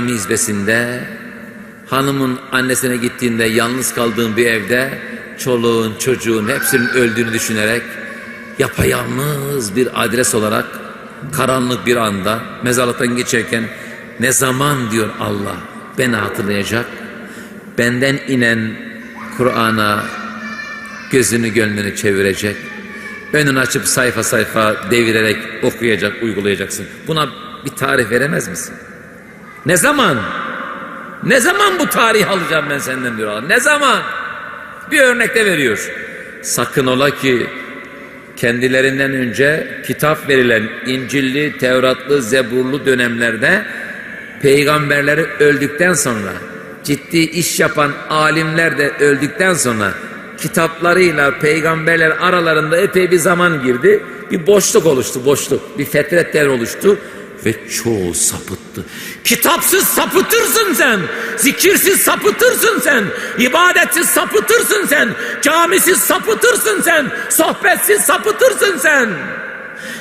cami hizbesinde, hanımın annesine gittiğinde yalnız kaldığın bir evde, çoluğun, çocuğun hepsinin öldüğünü düşünerek, yapayalnız bir adres olarak, karanlık bir anda, mezarlıktan geçerken, ne zaman diyor Allah beni hatırlayacak, benden inen Kur'an'a gözünü gönlünü çevirecek, önünü açıp sayfa sayfa devirerek okuyacak, uygulayacaksın. Buna bir tarih veremez misin? Ne zaman? Ne zaman bu tarih alacağım ben senden diyor Allah. Ne zaman? Bir örnek de veriyor. Sakın ola ki kendilerinden önce kitap verilen İncilli, Tevratlı, Zeburlu dönemlerde peygamberleri öldükten sonra ciddi iş yapan alimler de öldükten sonra kitaplarıyla peygamberler aralarında epey bir zaman girdi. Bir boşluk oluştu, boşluk. Bir fetretler oluştu ve çoğu sapıttı. Kitapsız sapıtırsın sen. Zikirsiz sapıtırsın sen. ibadetsiz sapıtırsın sen. Camisiz sapıtırsın sen. Sohbetsiz sapıtırsın sen.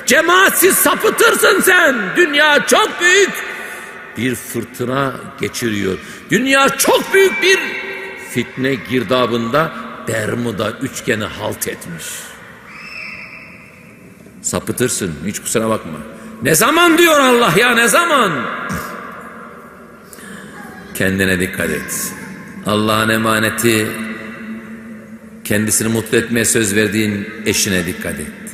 Cemaatsiz sapıtırsın sen. Dünya çok büyük bir fırtına geçiriyor. Dünya çok büyük bir fitne girdabında Bermuda üçgeni halt etmiş. Sapıtırsın hiç kusura bakma. Ne zaman diyor Allah ya ne zaman? Kendine dikkat et. Allah'ın emaneti kendisini mutlu etmeye söz verdiğin eşine dikkat et.